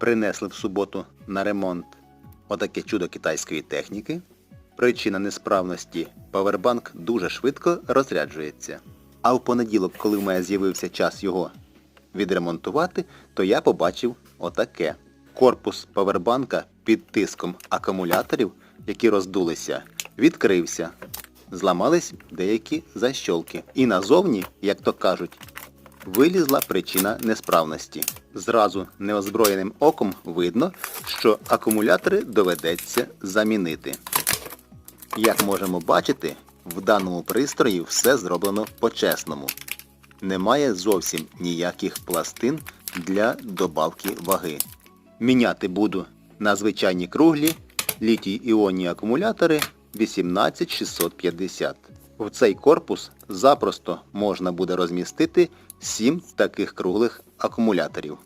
принесли в суботу на ремонт отаке чудо китайської техніки. Причина несправності павербанк дуже швидко розряджується. А в понеділок, коли в мене з'явився час його відремонтувати, то я побачив отаке. Корпус павербанка під тиском акумуляторів, які роздулися, відкрився. Зламались деякі защолки. І назовні, як то кажуть, вилізла причина несправності. Зразу неозброєним оком видно, що акумулятори доведеться замінити. Як можемо бачити, в даному пристрої все зроблено по-чесному. Немає зовсім ніяких пластин для добавки ваги. Міняти буду на звичайні круглі літій іонні акумулятори 18650. В цей корпус запросто можна буде розмістити 7 таких круглих акумуляторів.